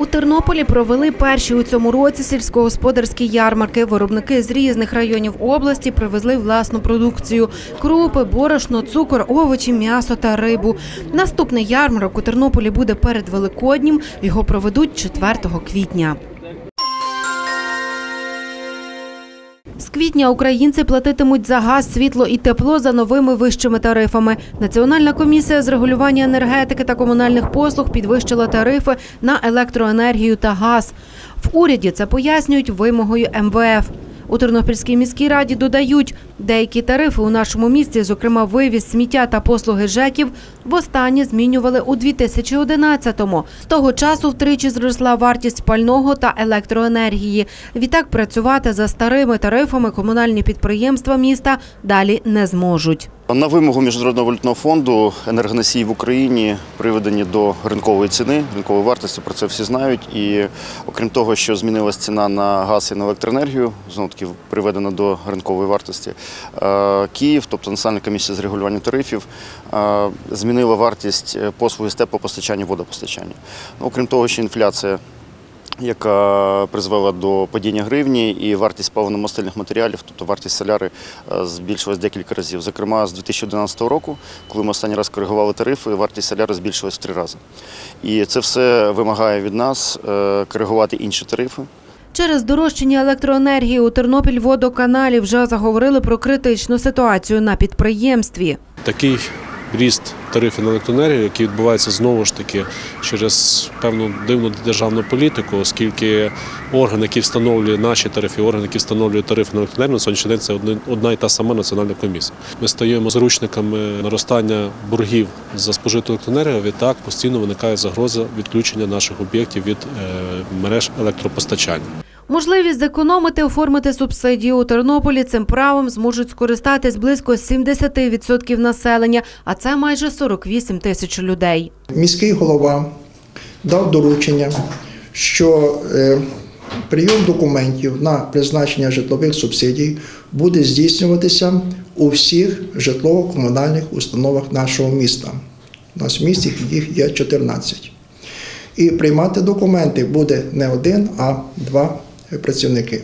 У Тернополі провели перші у цьому році сільськогосподарські ярмарки. Виробники з різних районів області привезли власну продукцію: крупи, борошно, цукор, овочі, м'ясо та рибу. Наступний ярмарок у Тернополі буде перед Великоднім. Його проведуть 4 квітня. Квітня українці платитимуть за газ, світло і тепло за новими вищими тарифами. Національна комісія з регулювання енергетики та комунальних послуг підвищила тарифи на електроенергію та газ. В уряді це пояснюють вимогою МВФ. У Тернопільській міській раді додають, деякі тарифи у нашому місті, зокрема вивіз сміття та послуги ЖЕКів, востаннє змінювали у 2011-му. З того часу втричі зросла вартість пального та електроенергії. Відтак працювати за старими тарифами комунальні підприємства міста далі не зможуть. На вимогу Міжнародного валютного фонду енергоносії в Україні приведені до ринкової ціни, ринкової вартості. Про це всі знають. І окрім того, що змінилась ціна на газ і на електроенергію, знову таки приведена до ринкової вартості. е, Київ, тобто Національна комісія з регулювання тарифів, е, змінила вартість послуги з теплопостачання, водопостачання. Ну, Окрім того, що інфляція яка призвела до падіння гривні і вартість паливно-мастильних матеріалів, тобто вартість соляри е, збільшилась декілька разів. Зокрема, з 2011 року, коли ми останній раз коригували тарифи, вартість соляри збільшилась в три рази. І це все вимагає від нас е, коригувати інші тарифи. Через дорожчання електроенергії у Тернопільводоканалі вже заговорили про критичну ситуацію на підприємстві. такий ріст тарифів на електроенергію, який відбувається знову ж таки через певну дивну державну політику, оскільки орган, який встановлює наші тарифи, орган, який встановлює тарифи на електроенергію, на сьогоднішній день це одна, і та сама національна комісія. Ми стаємо заручниками наростання боргів за спожиту електроенергію. Відтак постійно виникає загроза відключення наших об'єктів від е, мереж електропостачання. Можливість зекономити, оформити субсидію у Тернополі цим правом зможуть скористатись близько 70% населення, а це майже 48 тисяч людей. Міський голова дав доручення, що е, прийом документів на призначення житлових субсидій буде здійснюватися у всіх житлово-комунальних установах нашого міста. У нас в місті їх є 14. І приймати документи буде не один, а два працівники.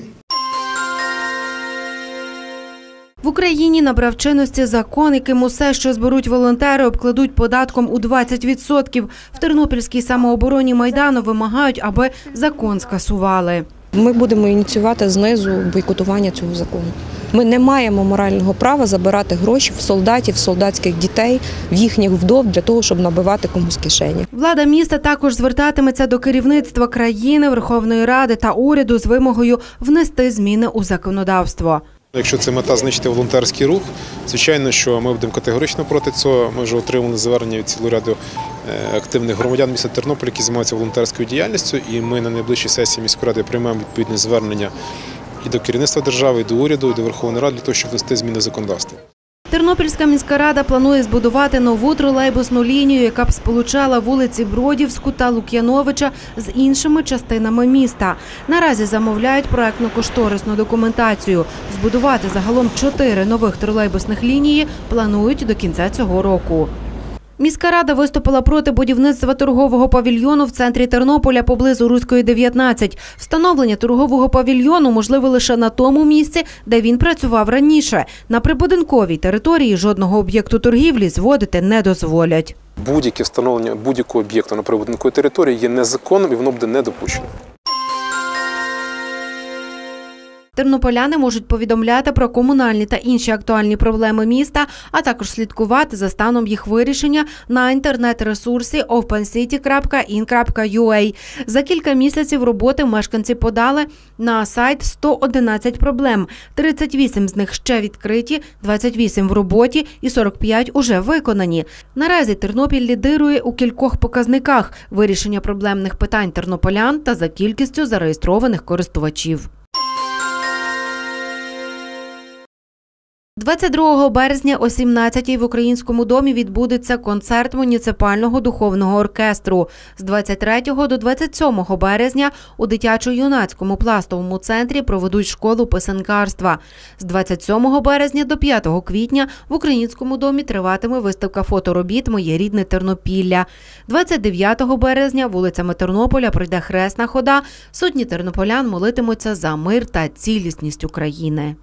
В Україні набрав чинності закон, яким усе, що зберуть волонтери, обкладуть податком у 20%. В Тернопільській самообороні Майдану вимагають, аби закон скасували. Ми будемо ініціювати знизу бойкотування цього закону. Ми не маємо морального права забирати гроші в солдатів, солдатських дітей, в їхніх вдов для того, щоб набивати комусь кишені. Влада міста також звертатиметься до керівництва країни, Верховної Ради та уряду з вимогою внести зміни у законодавство. Якщо це мета знищити волонтерський рух, звичайно, що ми будемо категорично проти цього. Ми вже отримали звернення від цілого ряду е, активних громадян міста Тернополя, які займаються волонтерською діяльністю, і ми на найближчій сесії міської ради приймемо відповідне звернення і до керівництва держави, і до уряду, і до Верховної Ради для того, щоб внести зміни в законодавство. Тернопільська міська рада планує збудувати нову тролейбусну лінію, яка б сполучала вулиці Бродівську та Лук'яновича з іншими частинами міста. Наразі замовляють проектно-кошторисну документацію. Збудувати загалом чотири нових тролейбусних лінії планують до кінця цього року. Міська рада виступила проти будівництва торгового павільйону в центрі Тернополя поблизу Руської 19. Встановлення торгового павільйону можливе лише на тому місці, де він працював раніше. На прибудинковій території жодного об'єкту торгівлі зводити не дозволять. Будь-яке встановлення будь-якого об'єкту на прибудинковій території є незаконним і воно буде не Тернополяни можуть повідомляти про комунальні та інші актуальні проблеми міста, а також слідкувати за станом їх вирішення на інтернет-ресурсі opencity.in.ua. За кілька місяців роботи мешканці подали на сайт 111 проблем. 38 з них ще відкриті, 28 в роботі і 45 уже виконані. Наразі Тернопіль лідирує у кількох показниках вирішення проблемних питань тернополян та за кількістю зареєстрованих користувачів. 22 березня о 17-й в Українському домі відбудеться концерт муніципального духовного оркестру. З 23 до 27 березня у дитячо-юнацькому пластовому центрі проведуть школу писанкарства. З 27 березня до 5 квітня в Українському домі триватиме виставка фоторобіт Моє рідне Тернопілля. 29 березня вулицями Тернополя пройде хресна хода. Сотні тернополян молитимуться за мир та цілісність України.